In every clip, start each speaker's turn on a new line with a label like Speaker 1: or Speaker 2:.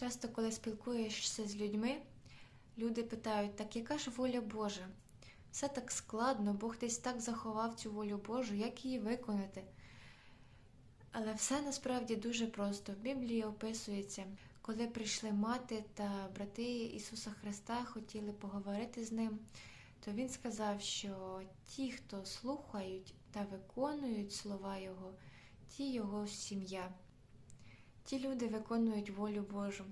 Speaker 1: Часто, коли спілкуєшся з людьми, люди питають, так яка ж воля Божа? Все так складно, Бог десь так заховав цю волю Божу, як її виконати? Але все насправді дуже просто. В Біблії описується, коли прийшли мати та брати Ісуса Христа, хотіли поговорити з ним, то Він сказав, що ті, хто слухають та виконують слова Його, ті Його сім'я. Ті люди виконують волю Божу.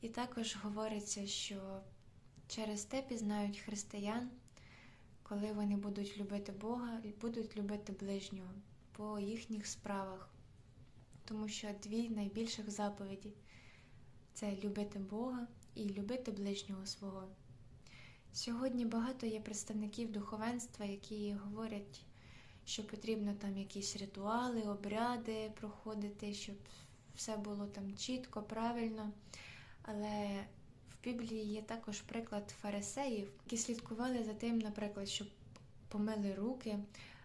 Speaker 1: І також говориться, що через те пізнають християн, коли вони будуть любити Бога і будуть любити ближнього по їхніх справах. Тому що дві найбільших заповіді це любити Бога і любити ближнього свого. Сьогодні багато є представників духовенства, які говорять, що потрібно там якісь ритуали, обряди проходити, щоб все було там чітко, правильно. Але в Біблії є також приклад фарисеїв, які слідкували за тим, наприклад, щоб помили руки.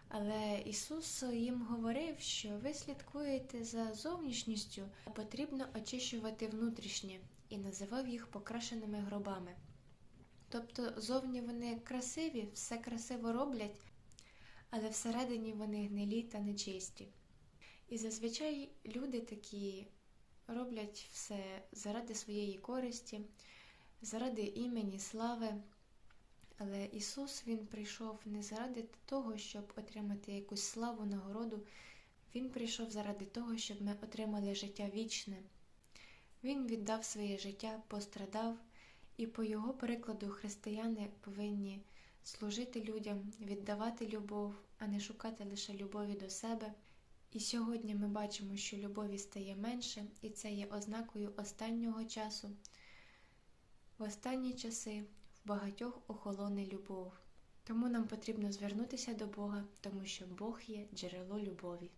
Speaker 1: Але Ісус їм говорив, що ви слідкуєте за зовнішністю, а потрібно очищувати внутрішнє, і називав їх покрашеними гробами. Тобто зовні вони красиві, все красиво роблять, але всередині вони гнилі та нечисті. І зазвичай люди такі роблять все заради своєї користі, заради імені, слави. Але Ісус Він прийшов не заради того, щоб отримати якусь славу, нагороду. Він прийшов заради того, щоб ми отримали життя вічне. Він віддав своє життя, пострадав, і по його прикладу християни повинні служити людям, віддавати любов, а не шукати лише любові до себе. І сьогодні ми бачимо, що любові стає менше, і це є ознакою останнього часу. В останні часи в багатьох охолоне любов. Тому нам потрібно звернутися до Бога, тому що Бог є джерело любові.